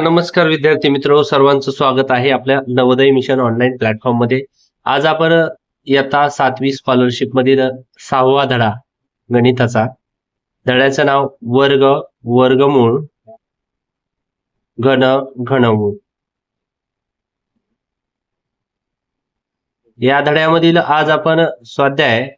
नमस्कार विद्यार्थी मित्र सर्वांचं स्वागत आहे आपल्या नवोदय मिशन ऑनलाईन प्लॅटफॉर्ममध्ये. आज आपण इयत्ता सातवी स्कॉलरशिप मधील सहावा धडा गणिताचा. धड्याचं नाव वर्ग वर्गमूळ घन घनमूळ. या धड्यामधील आज आपण स्वाध्याय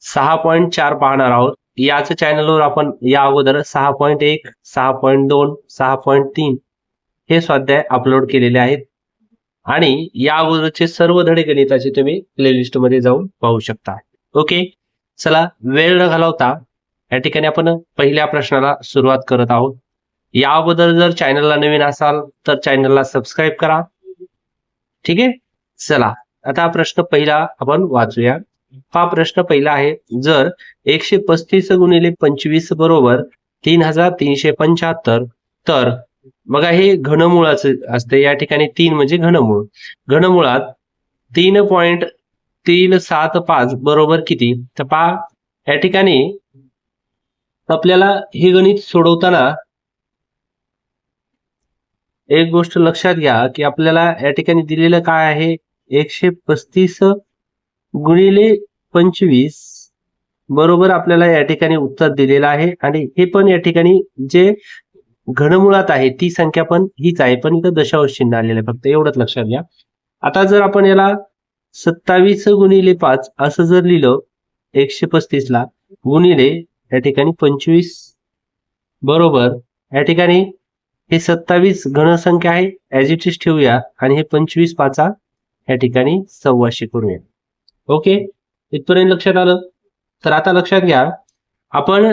सहा पॉईंट चार पाहणार आहोत. याच चॅनलवर आपण या अगोदर सहा पॉईंट एक सहा पॉईंट दोन सहा पॉईंट तीन हे स्वाध्याय अपलोड केलेले आहेत. आणि या अगोदरचे सर्व धडे गणिताचे तुम्ही प्लेलिस्टमध्ये जाऊन पाहू शकता. ओके चला वेळ न घालवता या ठिकाणी आपण पहिल्या प्रश्नाला सुरुवात करत आहोत. या अगोदर जर चॅनलला नवीन असाल तर चॅनलला सबस्क्राईब करा. ठीक आहे? चला आता हा प्रश्न पहिला आपण वाचूया. हा प्रश्न पहिला आहे. जर एकशे पस्तीस गुणिले पंचवीस बरोबर तीन हजार तीनशे पंच्याहत्तर तर बघा हे घनमुळाचे असते. या ठिकाणी तीन म्हणजे घनमूळ. घनमुळात तीन पॉइंट तीन सात पाच बरोबर किती? तर पहा या ठिकाणी आपल्याला हे गणित सोडवताना एक गोष्ट लक्षात घ्या की आपल्याला या ठिकाणी दिलेलं काय आहे? एकशे पस्तीस गुणिले पंचवीस बरोबर आपल्याला या ठिकाणी उत्तर दिलेलं आहे. आणि हे पण या ठिकाणी जे घनमुळात आहे ती संख्या पण हीच आहे. पण इथं दशांश चिन्ह आलेलं आहे. फक्त एवढंच लक्षात घ्या. आता जर आपण याला सत्तावीस गुणिले पाच असं जर लिहिलं एकशे पस्तीस ला गुणिले या ठिकाणी पंचवीस बरोबर या ठिकाणी हे सत्तावीस घनसंख्या आहे. ॲज इट इज ठेवूया. आणि हे पंचवीस पाचा या ठिकाणी सव्वाशे करूया. ओके? इथपर्यंत लक्षात आलं? तर आता लक्षात घ्या. आपण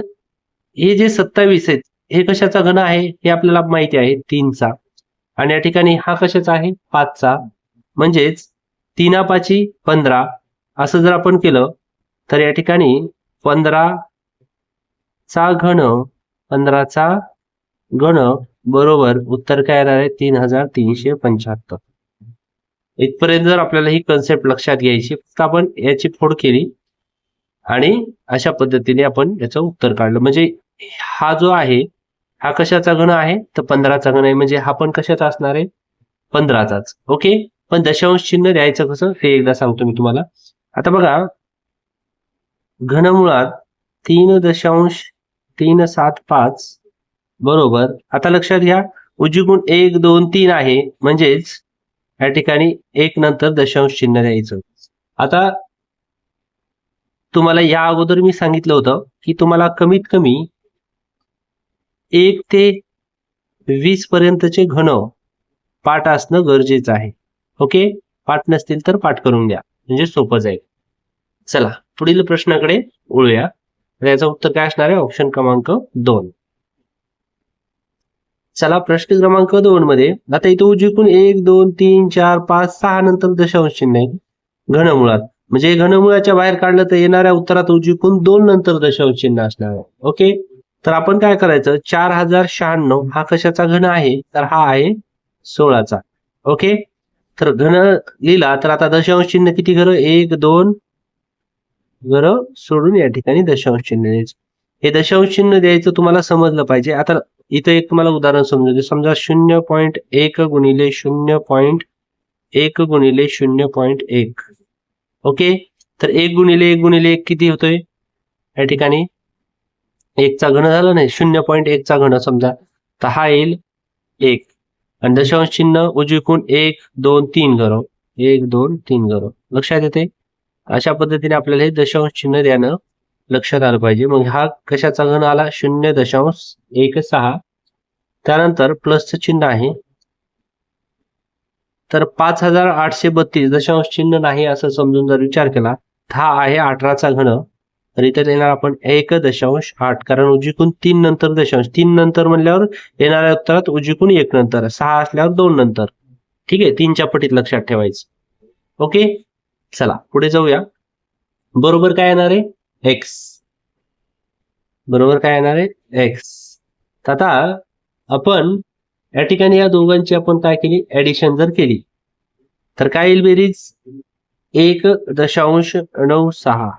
हे जे सत्तावीस आहेत हे कशाचा घन आहे? हे आपल्याला माहिती आहे तीनचा. आणि या ठिकाणी हा कशाचा आहे? पाचचा. म्हणजेच तीना पाची पंधरा. असं जर आपण केलं तर या ठिकाणी पंधरा चा घन पंधराचा घन बरोबर उत्तर काय येणार आहे? तीन हजार तीनशे पंच्याहत्तर. इथपर्यंत जर आपल्याला ही कन्सेप्ट लक्षात घ्यायची फक्त आपण याची फोड केली आणि अशा पद्धतीने आपण याचं उत्तर काढलं. म्हणजे हा जो आहे हा कशाचा गण आहे? तर पंधराचा गण आहे. म्हणजे हा पण कशाचा असणार आहे? पंधराचाच. ओके? पण दशांश चिन्ह द्यायचं कसं? हे एकदा सांगतो मी तुम्हाला. आता बघा घनमुळात तीन दशांश तीन सात पाच बरोबर. आता लक्षात घ्या उजवीकडून एक दोन तीन आहे. म्हणजेच या ठिकाणी एक नंतर दशांश चिन्ह द्यायचं. आता तुम्हाला या अगोदर मी सांगितलं होतं की तुम्हाला कमीत कमी एक ते वीस पर्यंतचे घन पाठ असणं गरजेचं आहे. ओके? पाठ नसतील तर पाठ करून द्या. म्हणजे सोपं जाईल. चला पुढील प्रश्नाकडे वळूया. याचं उत्तर काय असणार आहे? ऑप्शन क्रमांक दोन. चला प्रश्न क्रमांक दोन मध्ये. आता इथं उजिकून एक दोन तीन चार पाच सहा नंतर दशांश चिन्ह आहे घनमुळात. म्हणजे घनमुळाच्या बाहेर काढलं तर येणाऱ्या उत्तरात उजिकून दोन नंतर दशांश चिन्ह असणार आहे. ओके? तर आपण काय करायचं? चार हजार शहाण्णव हा कशाचा घन आहे? तर हा आहे सोळाचा. ओके? तर घन लिहिला तर आता दशांश चिन्ह किती घर? एक दोन घर सोडून या ठिकाणी दशांश चिन्ह द्यायचं. हे दशांश चिन्ह द्यायचं तुम्हाला समजलं पाहिजे. आता इथं एक तुम्हाला उदाहरण समजू दे समजा शून्य पॉईंट एक गुणिले शून्य पॉईंट एक गुणिले शून्य पॉईंट एक. ओके? तर एक गुणिले एक गुणिले एक किती होतोय? या ठिकाणी एकचा घन झाला नाही. शून्य पॉईंट एकचा घन समजा. तर हा येईल एक. आणि दशांश चिन्ह उजवीकून एक दोन तीन गरव एक दोन तीन गरव लक्षात येते अशा पद्धतीने आपल्याला हे दशांश चिन्ह द्यानं लक्षात आलं पाहिजे. मग हा कशाचा घन आला? शून्य दशांश एक सहा. त्यानंतर प्लसचं चिन्ह आहे. तर पाच हजार आठशे बत्तीस दशांश चिन्ह नाही असं समजून जर विचार केला हा आहे अठराचा घन. तर इथे येणार आपण एक दशांश आठ. कारण उजिकून तीन नंतर दशांश. तीन नंतर म्हणल्यावर येणाऱ्या उत्तरात उजिकून एक नंतर. सहा असल्यावर दोन नंतर. ठीक आहे? तीनच्या पटीत लक्षात ठेवायचं. ओके? चला पुढे जाऊया. बरोबर काय येणार आहे? एक्स बरोबर काय येणार आहे? एक्स आता आपण या ठिकाणी या दोघांची आपण काय केली? ऍडिशन जर केली तर काय येईल बेरीज? एक दशांश नऊ सहा.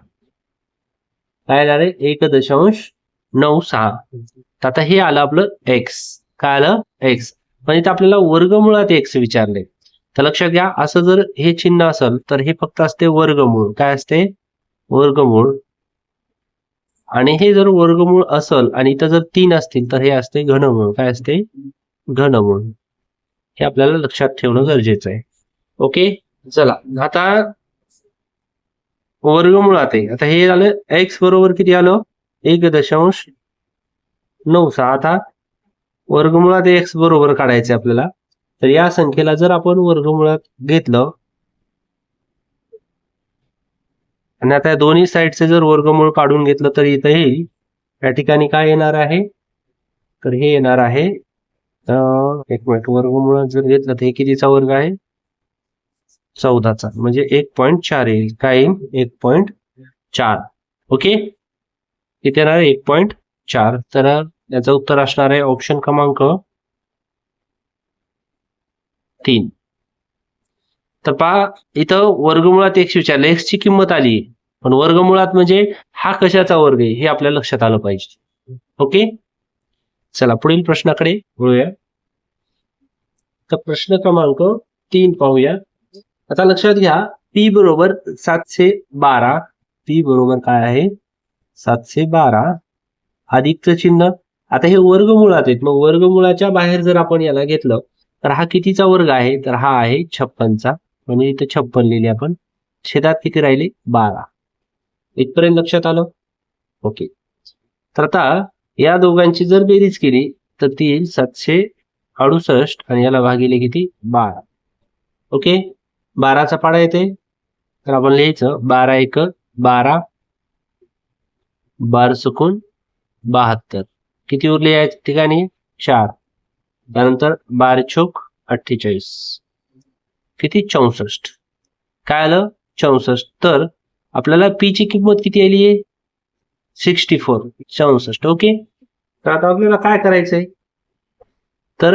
काय येणार आहे? एक दशांश नऊ सहा. आता हे आलं आपलं एक्स काय आलं? एक्स पण इथं आपल्याला वर्गमुळात एक्स विचारले. तर लक्षात घ्या असं जर हे चिन्ह असेल तर हे फक्त असते वर्गमूळ. काय असते? वर्गमूळ. आणि हे जर वर्गमूळ असल आणि इथं जर तीन असतील तर हे असते घनमूळ. काय असते? घनमूळ. हे आपल्याला लक्षात ठेवणं गरजेचं आहे. ओके? चला. आता वर्गमुळात आहे आता हे झालं एक्स बरोबर किती आलं? एक दशांश नऊ. सहा. आता वर्गमुळात एक्स बरोबर काढायचे आपल्याला. तर या संख्येला जर आपण वर्गमुळात घेतलं आणि आता या दोन्ही साईडचे जर वर्गमूळ काढून घेतलं तर इथं येईल या ठिकाणी काय येणार आहे? तर हे येणार आहे एक मिनिट वर्गमूळ जर घेतलं तर हे कितीचा वर्ग आहे? चौदाचा म्हणजे एक पॉईंट चार येईल. काय येईल? एक पॉईंट चार. ओके? किती येणार आहे एक पॉईंट चार. तर याचं उत्तर असणार आहे ऑप्शन क्रमांक तीन. तर पहा इथं वर्गमुळात एक्स विचारलं एक्सची किंमत आली. पण वर्गमुळात म्हणजे हा कशाचा वर्ग आहे हे आपल्या लक्षात आलं पाहिजे. ओके? चला पुढील प्रश्नाकडे वळूया. तर प्रश्न क्रमांक तीन पाहूया. आता लक्षात घ्या पी बरोबर सातशे बारा. पी बरोबर काय आहे? सातशे बारा. अधिकचं चिन्ह. आता हे वर्गमुळात आहेत. मग वर्गमुळाच्या बाहेर जर आपण याला घेतलं तर हा कितीचा वर्ग आहे? तर हा आहे छप्पनचा. म्हणजे इथं छप्पन लिहिले आपण. छेदात किती राहिले? बारा. इथपर्यंत लक्षात आलं? ओके. तर आता या दोघांची जर बेरीज केली तर ती येईल सातशे अडुसष्ट आणि याला भागिले किती? बारा. ओके? बाराचा पाडा येते. तर आपण लिहायचं बारा एक बारा बार चुकून बहात्तर. किती उरले या ठिकाणी? चार. त्यानंतर बार छोक अठ्ठेचाळीस. किती? चौसष्ट. काय आलं? चौसष्ट. तर आपल्याला पी ची किंमत किती आली आहे? Sixty four. चौसष्ट. ओके? तर आता आपल्याला काय करायचंय? तर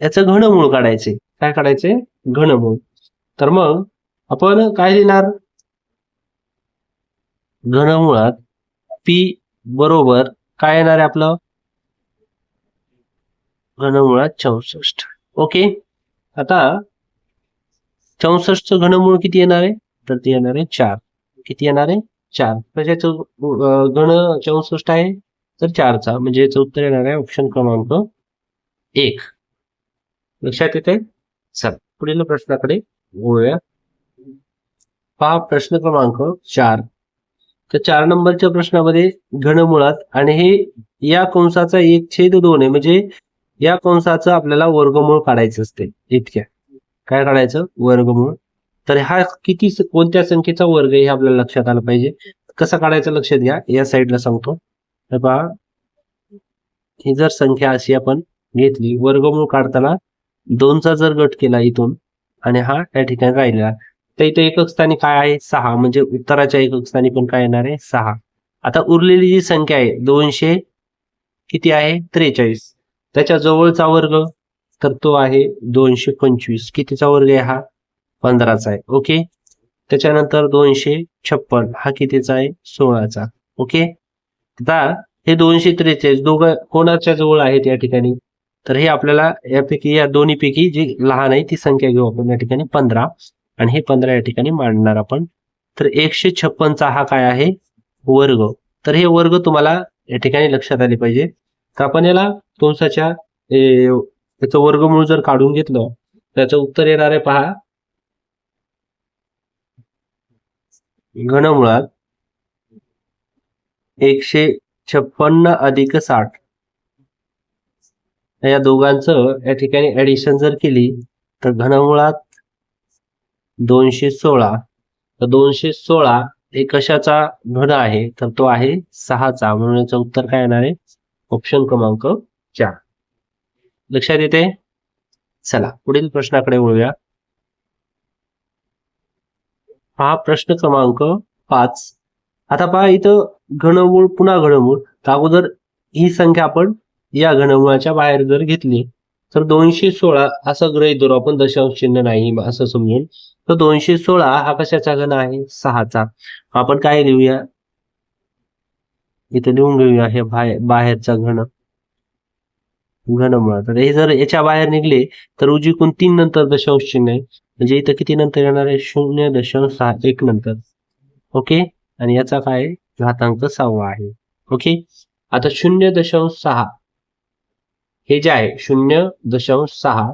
याचं घनमूळ काढायचंय. काय काढायचंय? घनमूळ. तर मग आपण काय लिहिणार? घनमुळात पी बरोबर काय येणार आहे आपलं? घनमुळात चौसष्ट. ओके? आता चौसष्टचं घनमूळ किती येणार आहे? तर ते येणार आहे चार. किती येणार आहे? चार. कशाच घन चौसष्ट आहे तर चारचा. म्हणजे याचं उत्तर येणार आहे ऑप्शन क्रमांक एक. लक्षात येते चल पुढील प्रश्नाकडे बोलूया पहा प्रश्न क्रमांक चार. तर चार नंबरच्या प्रश्नामध्ये घनमुळात आणि हे या कंसाचा एक छेद दोन आहे. म्हणजे या कंसाचं आपल्याला वर्गमूळ काढायचं असते इतक्या. काय काढायचं? वर्गमूळ तर हा किती कोणत्या संख्येचा वर्ग हे आपल्याला लक्षात आलं पाहिजे. कसं काढायचं लक्षात घ्या. या साईडला सांगतो. तर पहा. ही जर संख्या अशी आपण घेतली वर्गमूळ काढताना दोनचा जर गट केला इथून आणि हा या ठिकाणी राहिलेला. तर इथे एकक स्थानी काय आहे? सहा. म्हणजे उत्तराच्या एकक स्थानी पण काय येणार आहे? सहा. आता उरलेली जी संख्या आहे दोनशे किती आहे? त्रेचाळीस. त्याच्या जवळचा वर्ग तर तो आहे दोनशे पंचवीस. कितीचा वर्ग आहे हा? पंधराचा आहे. ओके? त्याच्यानंतर दोनशे छप्पन. हा कितीचा आहे? सोळाचा. ओके? आता हे दोनशे त्रेचाळीस दोघं कोणाच्या जवळ आहेत या ठिकाणी? तर हे आपल्याला यापैकी या दोन्ही पैकी जी लहान आहे ती संख्या घेऊ आपण. या ठिकाणी पंधरा. आणि हे पंधरा या ठिकाणी मांडणार आपण. तर एकशे छप्पनचा हा काय आहे? वर्ग. तर हे वर्ग तुम्हाला या ठिकाणी लक्षात आले पाहिजे. तर आपण याला कंसाच्या त्याचं याचं वर्गमूळ जर काढून घेतलं त्याचं उत्तर येणार आहे पहा. घनमुळात एकशे छप्पन्न अधिक साठ. या दोघांचं या ठिकाणी ऍडिशन जर केली तर घनमुळात दोनशे सोळा. तर दोनशे सोळा हे कशाचा घन आहे? तर तो आहे सहाचा. म्हणून याचं उत्तर काय येणार आहे? ऑप्शन क्रमांक चार. लक्षात येते? चला पुढील प्रश्नाकडे वळूया. हा प्रश्न क्रमांक पाच. आता पहा इथं घनमूळ पुन्हा घनमूळ. तर अगोदर ही संख्या आपण या घनमुळाच्या बाहेर जर घेतली तर दोनशे सोळा असं ग्रहित धरू आपण दशांश चिन्ह नाही असं समजून. तर दोनशे सोळा हा कशाचा घन आहे? सहाचा. आपण काय लिहूया? इथं लिहून घेऊया हे बाहेर बाहेरचा घन. घन तर हे जर याच्या बाहेर निघले तर उजवीकून तीन नंतर दशांश चिन्ह आहे. म्हणजे इथं किती नंतर येणार आहे? शून्य दशांश सहा एक नंतर. ओके? आणि याचा काय घातांक सहावा आहे. ओके? आता शून्य दशांश सहा. हे जे आहे शून्य दशांश सहा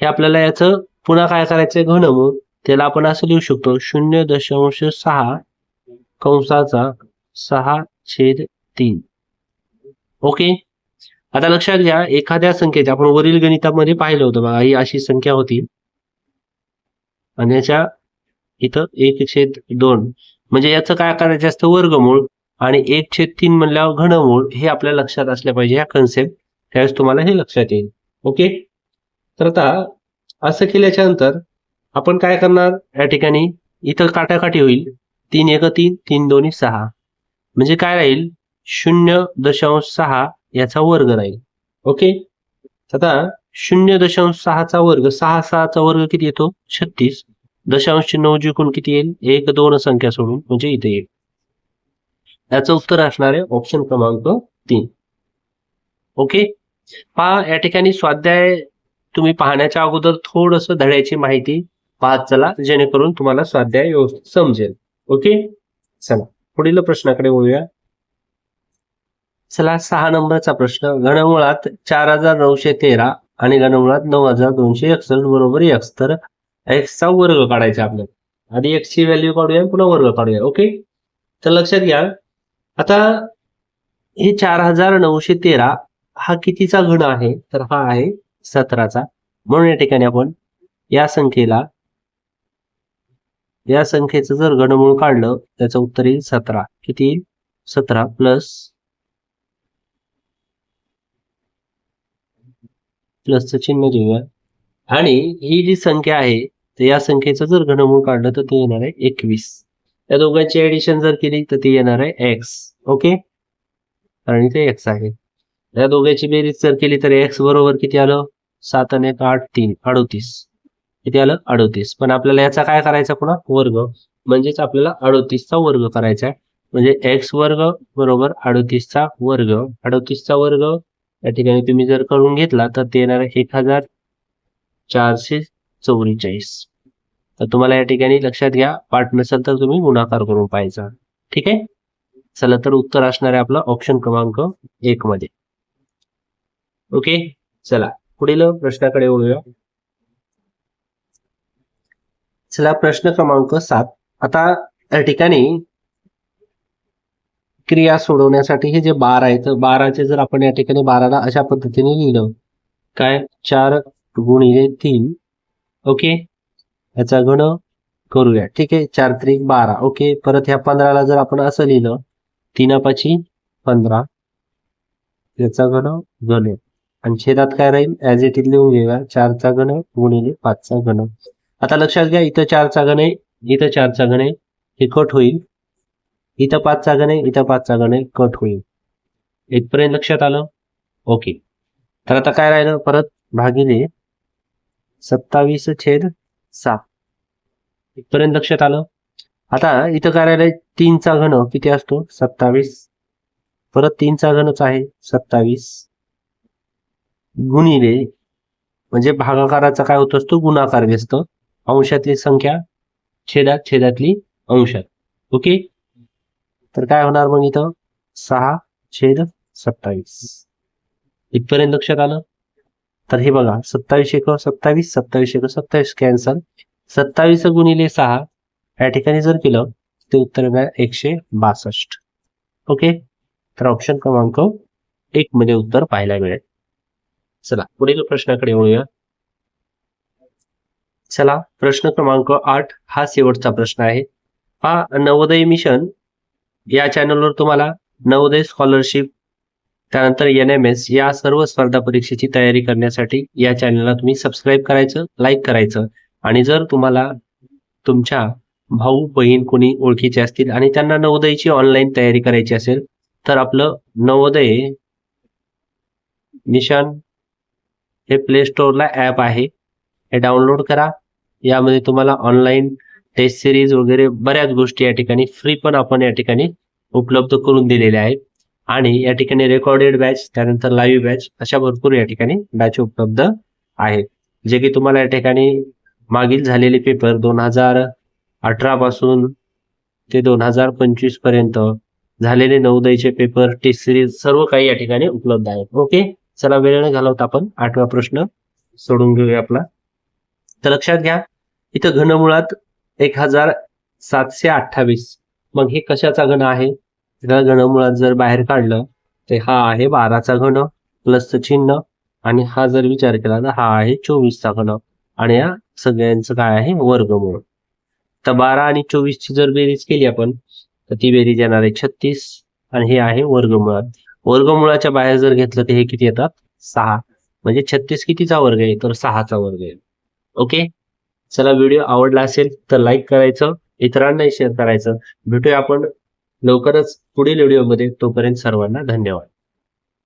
हे आपल्याला याचं पुन्हा काय करायचंय घनमूळ त्याला आपण असं लिहू शकतो शून्य दशांश सहा कंसाचा सहा छेद तीन. ओके? आता लक्षात घ्या एखाद्या संख्येचे आपण वरील गणितामध्ये पाहिलं होतं बघा ही अशी संख्या होती. आणि याच्या इथं एक छेद दोन. म्हणजे याचं काय करायचं असतं? वर्गमूळ. आणि एक छेद तीन म्हणल्यावर घनमूळ हे आपल्या लक्षात असल्या पाहिजे ह्या कन्सेप्ट त्यावेळेस तुम्हाला हे लक्षात येईल. ओके? तर आता असं केल्याच्यानंतर आपण काय करणार? या ठिकाणी इथं काटाकाठी होईल. तीन एक तीन तीन दोन्ही सहा. म्हणजे काय राहील? शून्य दशांश सहा याचा वर्ग राहील. ओके? आता शून्य दशांश सहाचा वर्ग सहा सहाचा वर्ग किती येतो? छत्तीस. दशांश नऊ जिकून किती येईल? एक दोन संख्या सोडून म्हणजे इथे येईल. याचं उत्तर असणार आहे ऑप्शन क्रमांक तीन. ओके? पहा या ठिकाणी स्वाध्याय तुम्ही पाहण्याच्या अगोदर थोडस धड्याची माहिती पाहत चला जेणेकरून तुम्हाला स्वाध्याय व्यवस्थित समजेल. ओके? चला पुढील प्रश्नाकडे वळूया. चला सहा नंबरचा प्रश्न. घनमुळात चार हजार नऊशे तेरा आणि घनमुळात नऊ हजार दोनशे एकसष्ट बरोबर एक्स तर एक्सचा वर्ग काढायचा आपल्याला. आधी एक्सची व्हॅल्यू काढूया पुन्हा वर्ग काढूया ओके तर लक्षात घ्या. आता हे चार हजार नऊशे तेरा हा कितीचा घन आहे? तर हा आहे सतराचा. म्हणून या ठिकाणी आपण या संख्येला या संख्येचं जर घनमूळ काढलं त्याचं उत्तर येईल सतरा. किती सतरा प्लस प्लसचं चिन्ह देऊया. आणि ही जी संख्या आहे तर या संख्येचं जर घनमूळ काढलं तर ते येणार आहे एकवीस. या दोघांची ऍडिशन जर केली तर ती येणार आहे एक्स ओके? आणि ते एक्स आहे. या दोघांची बेरीज जर केली तर एक्स बरोबर किती आलं? सात आणि एक आठ तीन. अडोतीस. किती आलं? अडोतीस. पण आपल्याला याचा काय करायचा पुन्हा? वर्ग. म्हणजेच आपल्याला अडोतीसचा वर्ग करायचा आहे. म्हणजे एक्स वर्ग बरोबर अडोतीसचा वर्ग. अडोतीसचा वर्ग या ठिकाणी तुम्ही जर करून घेतला तर ते येणार एक हजार चारशे चौवेचाळीस. तर तुम्हाला या ठिकाणी लक्षात घ्या पाठ नसेल तर तुम्ही गुणाकार करून पाहायचा. ठीक आहे? चला तर उत्तर असणार आहे आपलं ऑप्शन क्रमांक एक मध्ये. ओके चला पुढील प्रश्नाकडे वळूया. चला प्रश्न क्रमांक सात. आता या ठिकाणी क्रिया सोडवण्यासाठी हे जे बार आहे तर बाराचे जर आपण या ठिकाणी बाराला अशा पद्धतीने लिहिलं. काय? चार गुणिले तीन. ओके? याचा गुण करूया. ठीक आहे? चार त्रिक बारा. ओके? परत ह्या पंधराला जर आपण असं लिहिलं तीन पाची पंधरा. याचा गण गण आणि छेदात काय राहील? ऍज इट इज लिहून घेऊया. चारचा गण गुणिले पाचचा गण आता लक्षात घ्या इथं चारचा गण आहे इथं चारचा गण आहे. हे कट होईल. इथं पाचचा गण आहे इथं पाचचा घन आहे कट होईल. इथपर्यंत लक्षात आलं? ओके. तर आता काय राहिलं? परत भागिले सत्तावीस छेद सहा. इथपर्यंत लक्षात आलं? आता इथं काय राहिलंय? तीनचा घन किती असतो? सत्तावीस. परत तीनचा घनच आहे सत्तावीस. गुणिले म्हणजे भागाकाराचा काय होत असतो? गुणाकार व्यस्त अंशातली संख्या छेदात छेदातली अंशात ओके? तर काय होणार मग इथं? सहा छेद सत्तावीस. इथपर्यंत लक्षात आलं? तर हे बघा सत्तावीस एक सत्तावीस सत्तावीस एक सत्तावीस कॅन्सल सत्तावीस गुणिले सहा या ठिकाणी जर केलं ते उत्तर येणार एकशे बासष्ट. ओके? तर ऑप्शन क्रमांक एक मध्ये उत्तर पाहायला मिळेल. चला पुढील प्रश्नाकडे वळूया. चला प्रश्न क्रमांक आठ हा शेवटचा प्रश्न आहे. हा नवोदय मिशन या चॅनलवर तुम्हाला नवोदय स्कॉलरशिप त्यानंतर एन एम एस या सर्व स्पर्धा परीक्षेची तयारी करण्यासाठी या चॅनलला तुम्ही सबस्क्राईब करायचं लाईक करायचं. आणि जर तुम्हाला तुमच्या भाऊ बहीण कोणी ओळखीचे असतील आणि त्यांना नवोदयची ऑनलाईन तयारी करायची असेल तर आपलं नवोदय निशान हे प्ले स्टोअरला ॲप आहे. हे डाउनलोड करा. यामध्ये तुम्हाला ऑनलाईन टेस्ट सिरीज वगैरे बऱ्याच गोष्टी या ठिकाणी फ्री पण आपण या ठिकाणी उपलब्ध करून दिलेल्या आहेत. आणि या ठिकाणी रेकॉर्डेड बॅच त्यानंतर लाईव्ह बॅच अशा भरपूर या ठिकाणी बॅच उपलब्ध आहेत. जे की तुम्हाला या ठिकाणी मागील झालेले पेपर दोन हजार अठरा पासून ते दोन हजार पंचवीसपर्यंत झालेले नवोदयचे पेपर टेस्ट सिरीज सर्व काही या ठिकाणी उपलब्ध आहेत. ओके चला वेळ न घालवता आपण आठवा प्रश्न सोडून घेऊया आपला. तर लक्षात घ्या इथं घनमुळात एक हजार सातशे अठ्ठावीस. मग हे कशाचा घन आहे? गण घनमुळात जर बाहेर काढलं तर हा आहे बाराचा घन प्लसचं चिन्ह. आणि हा जर विचार केला तर हा आहे चोवीसचा घन. आणि या सगळ्यांचं काय आहे? वर्गमूळ. तर बारा आणि चोवीसची जर बेरीज केली आपण तर ती बेरीज येणार आहे छत्तीस. आणि हे आहे वर्गमुळात. वर्गमुळाच्या बाहेर जर घेतलं तर हे किती येतात? सहा. म्हणजे छत्तीस कितीचा वर्ग आहे? तर सहाचा वर्ग आहे. ओके? चला व्हिडिओ आवडला असेल तर लाईक करायचं इतरांनाही शेअर करायचं. भेटूया आपण लवकरच पुढील व्हिडिओमध्ये. तोपर्यंत सर्वांना धन्यवाद.